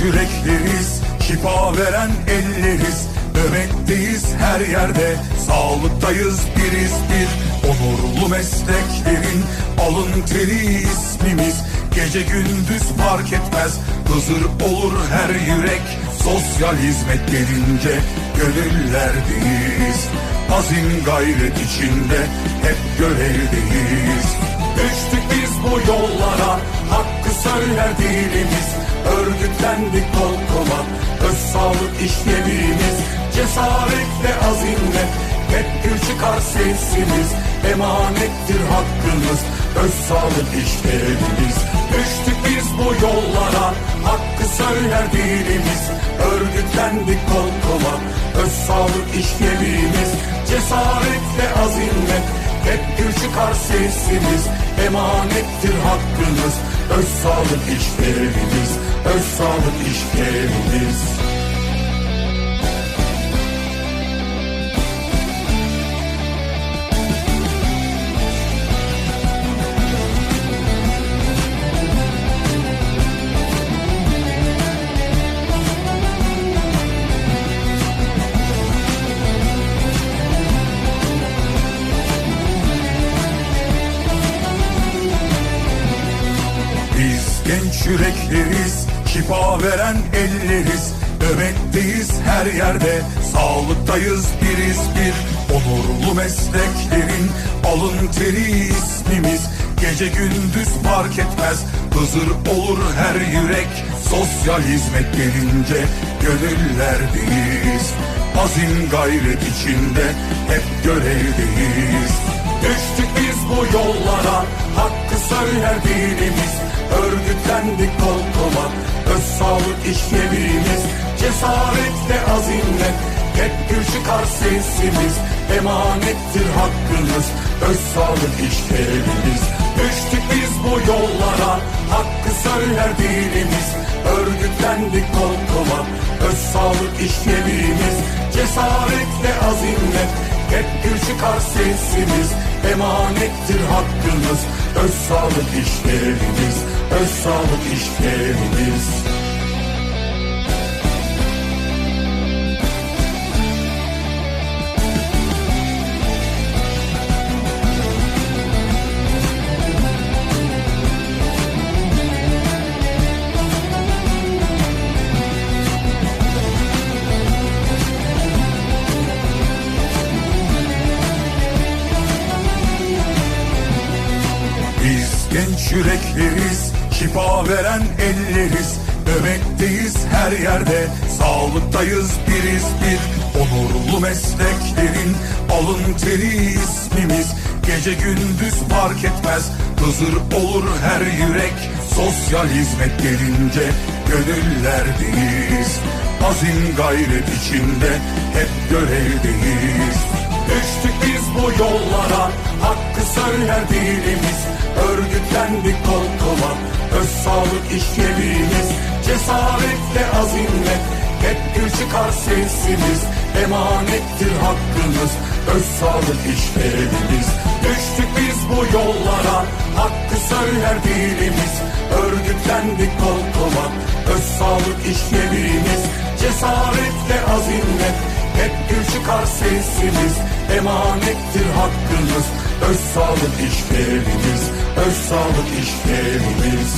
yürekleriz, şifa veren elleriz. Nöbetteyiz her yerde, sağlıktayız biriz bir. Onurlu mesleklerin alın teri ismimiz. Gece gündüz fark etmez, hızır olur her yürek. Sosyal hizmet gelince gönüllerdeyiz. Azim gayret içinde hep görevdeyiz. Düştük biz bu yollara, hakkı söyler dilimiz. Örgütlendik kol kola, öz sağlık işlevimiz. Cesaretle azimle, hep gür çıkar sesimiz. Emanettir hakkımız, öz sağlık işlevimiz. Düştük biz bu yollara, hakkı söyler dilimiz. Örgütlendik kol kola, öz sağlık işlevimiz. Cesaretle azimle, hep gür çıkar sesimiz Emanettir hakkınız Öz sağlık işlerimiz Öz sağlık işlerimiz. Biz genç yürekleriz, şifa veren elleriz. Nöbetteyiz her yerde, sağlıktayız biriz bir. Onurlu mesleklerin alın teri ismimiz. Gece gündüz fark etmez, hızır olur her yürek. Sosyal hizmet gelince gönüllerdeyiz. Azim gayret içinde hep görevdeyiz. Düştük biz bu yollara, hakkı söyler dilimiz. Örgütlendik kol kola, öz sağlık işlevimiz. Cesaretle azimle, hep gür çıkar sesimiz. Emanettir hakkınız, öz sağlık işlevimiz. Düştük biz bu yollara, hakkı söyler dilimiz. Örgütlendik kol kola, öz sağlık işlevimiz. Cesaretle azimle, hep çıkar sesimiz Emanettir hakkınız Öz sağlık işlerimiz Öz sağlık işlerimiz genç yürekleriz, şifa veren elleriz. Nöbetteyiz her yerde, sağlıktayız biriz bir. Onurlu mesleklerin alın teri ismimiz. Gece gündüz fark etmez, hızır olur her yürek. Sosyal hizmet gelince gönüllerdeyiz. Azim gayret içinde hep görevdeyiz. Düştük biz bu yollara, hakkı söyler dilimiz. Örgütlendik kol kola, öz sağlık işlevimiz. Cesaretle azimle, hep gür çıkar sesimiz. Emanettir hakkınız, öz sağlık işlevimiz. Düştük biz bu yollara, hakkı söyler dilimiz. Örgütlendik kol kola, öz sağlık işlevimiz. Cesaretle azimle, hep gür çıkar sesimiz Emanettir hakkınız Öz sağlık işlerimiz Öz sağlık işlerimiz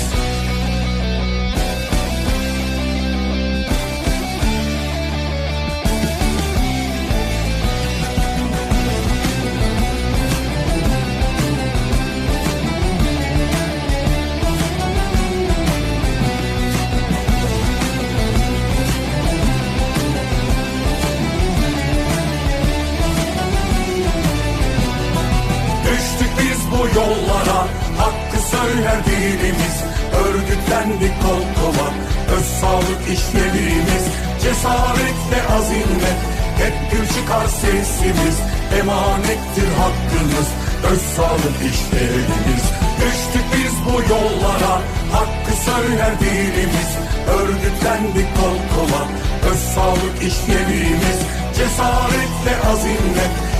söyler dilimiz Örgütlendik kol kola. Öz sağlık işlevimiz Cesaretle azimle Hep gür çıkar sesimiz Emanettir hakkınız Öz sağlık işlerimiz. Düştük biz bu yollara Hakkı söyler dilimiz. Örgütlendik kol kola Öz sağlık işlevimiz Cesaretle azimle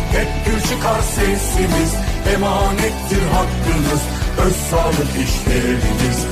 çıkar sesimiz Emanettir hakkınız Öz sağlık işlerimiz